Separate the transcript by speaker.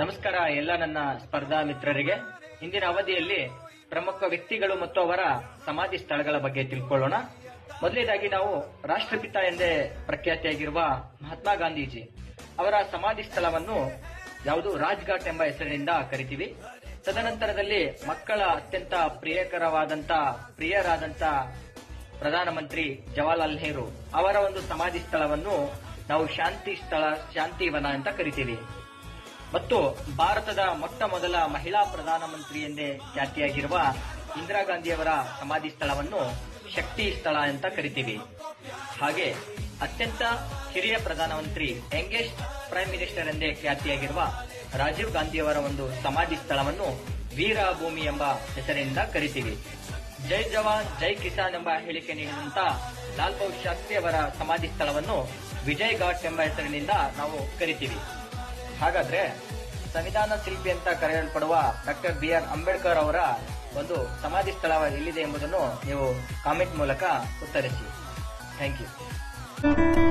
Speaker 1: ನಮಸ್ಕಾರ ಎಲ್ಲ ನನ್ನ ಸ್ಪರ್ಧಾ ಮಿತ್ರರಿಗೆ. ಇಂದಿನ ಅವಧಿಯಲ್ಲಿ ಪ್ರಮುಖ ವ್ಯಕ್ತಿಗಳು ಮತ್ತು ಅವರ ಸಮಾಧಿ ಸ್ಥಳಗಳ ಬಗ್ಗೆ ತಿಳ್ಕೊಳ್ಳೋಣ. ಮೊದಲನೇದಾಗಿ ನಾವು ರಾಷ್ಟ್ರಪಿತ ಎಂದೇ ಪ್ರಖ್ಯಾತಿಯಾಗಿರುವ ಮಹಾತ್ಮ ಗಾಂಧೀಜಿ ಅವರ ಸಮಾಧಿ ಸ್ಥಳವನ್ನು ಯಾವುದು ರಾಜ್ಘಾಟ್ ಎಂಬ ಹೆಸರಿನಿಂದ ಕರಿತೀವಿ. ತದನಂತರದಲ್ಲಿ ಮಕ್ಕಳ ಅತ್ಯಂತ ಪ್ರಿಯಕರವಾದಂತ, ಪ್ರಿಯರಾದಂತ ಪ್ರಧಾನಮಂತ್ರಿ ಜವಾಹರ್ಲಾಲ್ ನೆಹರು ಅವರ ಒಂದು ಸಮಾಧಿ ಸ್ಥಳವನ್ನು ನಾವು ಶಾಂತಿ ಸ್ಥಳ ಶಾಂತಿವನ ಅಂತ ಕರಿತೀವಿ. ಮತ್ತು ಭಾರತದ ಮೊಟ್ಟ ಮೊದಲ ಮಹಿಳಾ ಪ್ರಧಾನಮಂತ್ರಿ ಎಂದೇ ಖ್ಯಾತಿಯಾಗಿರುವ ಇಂದಿರಾ ಗಾಂಧಿಯವರ ಸಮಾಧಿ ಸ್ಥಳವನ್ನು ಶಕ್ತಿ ಸ್ಥಳ ಅಂತ ಕರಿತೀವಿ. ಹಾಗೆ ಅತ್ಯಂತ ಹಿರಿಯ ಪ್ರಧಾನಮಂತ್ರಿ ಯಂಗೆಸ್ಟ್ ಪ್ರೈಮ್ ಮಿನಿಸ್ಟರ್ ಎಂದೇ ಖ್ಯಾತಿಯಾಗಿರುವ ರಾಜೀವ್ ಗಾಂಧಿಯವರ ಒಂದು ಸಮಾಧಿ ಸ್ಥಳವನ್ನು ವೀರಭೂಮಿ ಎಂಬ ಹೆಸರಿನಿಂದ ಕರಿತೀವಿ. ಜೈ ಜವಾನ್, ಜೈ ಕಿಸಾನ್ ಎಂಬ ಹೇಳಿಕೆ ನೀಡಿದಂತ ಲಾಲ್ ಬಹದ್ದೂರ್ ಶಾಸ್ತ್ರಿ ಅವರ ಸಮಾಧಿ ಸ್ಥಳವನ್ನು ವಿಜಯ್ ಘಾಟ್ ಎಂಬ ಹೆಸರಿನಿಂದ ನಾವು ಕರಿತೀವಿ. ಹಾಗಾದ್ರೆ ಸಂವಿಧಾನ ಶಿಲ್ಪಿ ಅಂತ ಕರೆಯಲ್ಪಡುವ ಡಾಕ್ಟರ್ ಬಿ ಆರ್ ಅಂಬೇಡ್ಕರ್ ಅವರ ಒಂದು ಸಮಾಧಿ ಸ್ಥಳ ಎಲ್ಲಿದೆ ಎಂಬುದನ್ನು ನೀವು ಕಾಮೆಂಟ್ ಮೂಲಕ ಉತ್ತರಿಸಿ. Thank you.